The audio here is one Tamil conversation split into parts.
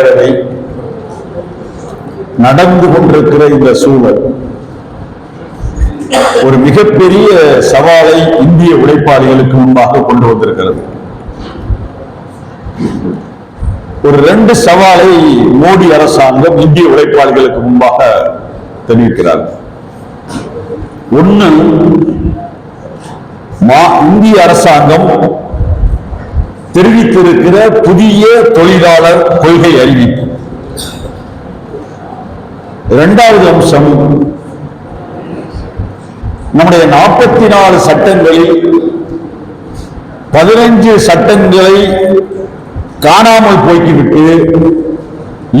பேரவை நடந்து கொண்டிருக்கிற இந்த சூழல் ஒரு மிகப்பெரிய சவாலை இந்திய உழைப்பாளிகளுக்கு முன்பாக கொண்டு வந்திருக்கிறது. ஒரு ரெண்டு சவாலை மோடி அரசாங்கம் இந்திய உழைப்பாளிகளுக்கு முன்பாக தெரிவிக்கிறார். ஒண்ணு மா- இந்திய அரசாங்கம் தெரிவித்திருக்கிற புதிய தொழிலாளர் கொள்கை அறிவிப்பு. இரண்டாவது அம்சம் நம்முடைய நாற்பத்தி நாலு சட்டங்களில் பதினைஞ்சு சட்டங்களை காணாமல் போய்க்கிவிட்டு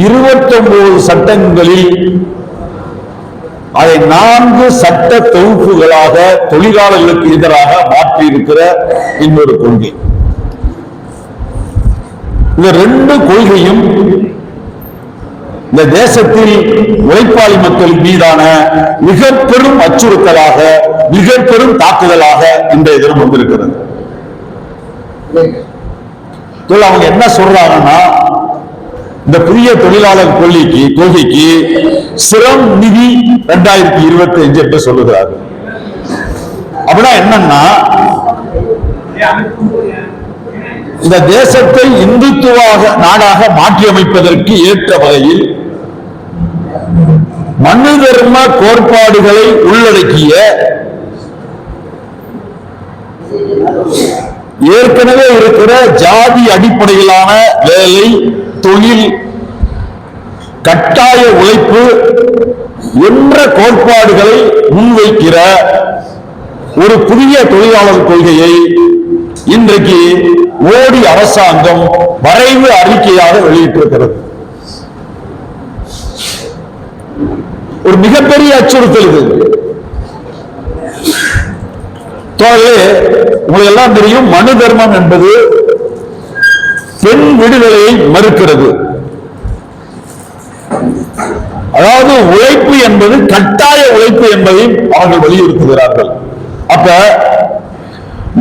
இருபத்தொன்பது சட்டங்களில் அதை நான்கு சட்ட தொகுப்புகளாக தொழிலாளர்களுக்கு எதிராக மாற்றியிருக்கிற இன்னொரு கொள்கை. இந்த ரெண்டு கொள்கையும் இந்த தேசத்தில் உழைப்பாளி மக்கள் மீதான மிக பெரும் அச்சுறுத்தலாக மிக பெரும் தாக்குதலாக இன்றைய தினம் வந்திருக்கிறது. அவங்க என்ன சொல்றாங்கன்னா இந்த புதிய தொழிலாளர் கொள்கைக்கு கொள்கைக்கு சிரம் நிதி இரண்டாயிரத்தி இருபத்தி அஞ்சு என்று சொல்லுகிறார்கள். அப்படின்னா என்னன்னா இந்த தேசத்தை இந்துத்துவாக நாடாக மாற்றியமைப்பதற்கு ஏற்ற வகையில் மனு தர்ம கோட்பாடுகளை உள்ளடக்கிய ஏற்கனவே இருக்கிற ஜாதி அடிப்படையிலான வேலை தொழில் கட்டாய உழைப்பு என்ற கோட்பாடுகளை முன்வைக்கிற ஒரு புதிய தொழிலாளர் கொள்கையை இன்றைக்கு ஓடி அரசாங்கம் வரைவு அறிக்கையாக வெளியிட்டிருக்கிறது. ஒரு மிகப்பெரிய அச்சுறுத்தல் இது. உங்களுக்கு எல்லாம் தெரியும் மனு தர்மம் என்பது பெண் விடுதலையை மறுக்கிறது. அதாவது உழைப்பு என்பது கட்டாய உழைப்பு என்பதையும் அவர்கள் வலியுறுத்துகிறார்கள். அப்ப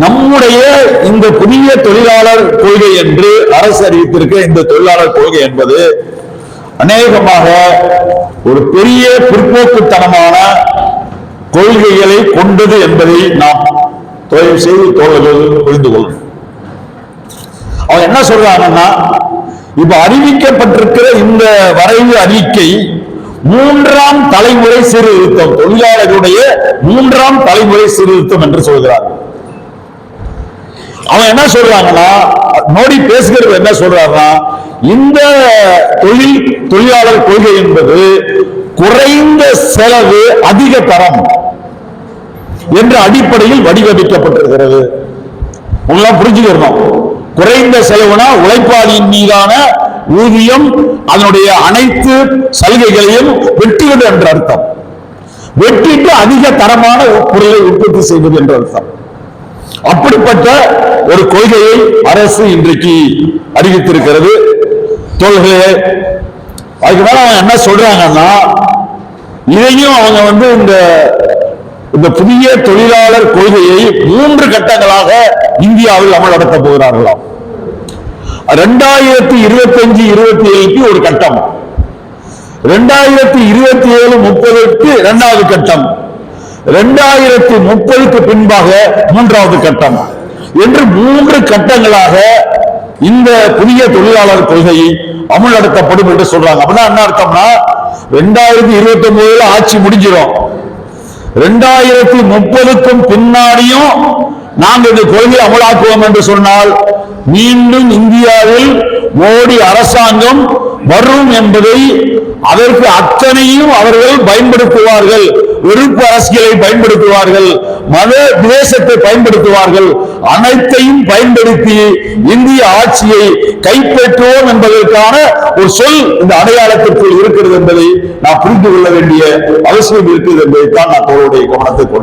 நம்முடைய இந்த புதிய தொழிலாளர் கொள்கை என்று அரசு அறிவித்திருக்க இந்த தொழிலாளர் கொள்கை என்பது அநேகமாக ஒரு பெரிய பிற்போக்குத்தனமான கொள்கைகளை கொண்டது என்பதை நாம் தயவு செய்து தோழர்கள் புரிந்து கொள்ளும் அவன் என்ன சொல்றாங்கன்னா இப்ப அறிவிக்கப்பட்டிருக்கிற இந்த வரைவு அறிக்கை மூன்றாம் தலைமுறை சீர்திருத்தம் தொழிலாளர்களுடைய மூன்றாம் தலைமுறை சீர்திருத்தம் என்று சொல்கிறார்கள். அவன் என்ன சொல்றாங்கன்னா மோடி பேசுகிறது என்ன சொல்றாருன்னா இந்த தொழில் தொழிலாளர் கொள்கை என்பது குறைந்த செலவு அதிக தரம் என்ற அடிப்படையில் வடிவமைக்கப்பட்டிருக்கிறது. உங்களாம் புரிஞ்சுக்கிறோம் குறைந்த செலவுனா உழைப்பாளியின் மீதான ஊதியம் அதனுடைய அனைத்து சலுகைகளையும் வெட்டுவது என்ற அர்த்தம். வெட்டிட்டு அதிக தரமான பொருளை உற்பத்தி செய்வது என்ற அர்த்தம். அப்படிப்பட்ட ஒரு கொள்கையை அரசு இன்றைக்கு அறிவித்திருக்கிறது. தோழர்களே அதுக்கு மேல அவங்க என்ன சொல்றாங்கன்னா இதையும் அவங்க வந்து இந்த இந்த புதிய தொழிலாளர் கொள்கையை மூன்று கட்டங்களாக இந்தியாவில் அமல்படுத்த போகிறார்களாம். ரெண்டாயிரத்தி இருபத்தி அஞ்சு இருபத்தி ஏழுக்கு ஒரு கட்டம். ரெண்டாயிரத்தி இருபத்தி ஏழு முப்பதுக்கு இரண்டாவது கட்டம். இரண்டாயிரத்தி முப்பதுக்கு பின்பாக மூன்றாவது கட்டம். என்று மூன்று கட்டங்களாக இந்த புதிய தொழிலாளர் கொள்கை அமுல்படுத்தப்படும் என்று சொல்றாங்க. அப்படின்னா என்ன அர்த்தம்னா ரெண்டாயிரத்தி இருபத்தி ஒன்பதுல ஆட்சி முடிஞ்சிடும் ரெண்டாயிரத்தி முப்பதுக்கும் பின்னாடியும் நாங்கள் இந்த கொள்கையை அமலாக்குவோம் என்று சொன்னால் மீண்டும் இந்தியாவில் மோடி அரசாங்கம் வரும் என்பதை அதற்கு அத்தனையும் அவர்கள் பயன்படுத்துவார்கள். வெறுப்பு அரசியலை பயன்படுத்துவார்கள். மத துவேஷத்தை பயன்படுத்துவார்கள். அனைத்தையும் பயன்படுத்தி இந்திய ஆட்சியை கைப்பற்றுவோம் என்பதற்கான ஒரு சொல் இந்த அடையாளத்திற்குள் இருக்கிறது என்பதை நாம் புரிந்து கொள்ள வேண்டிய அவசியம் இருக்கிறது என்பதைத்தான் நான் தோளுடைய கவனத்தை கொண்டு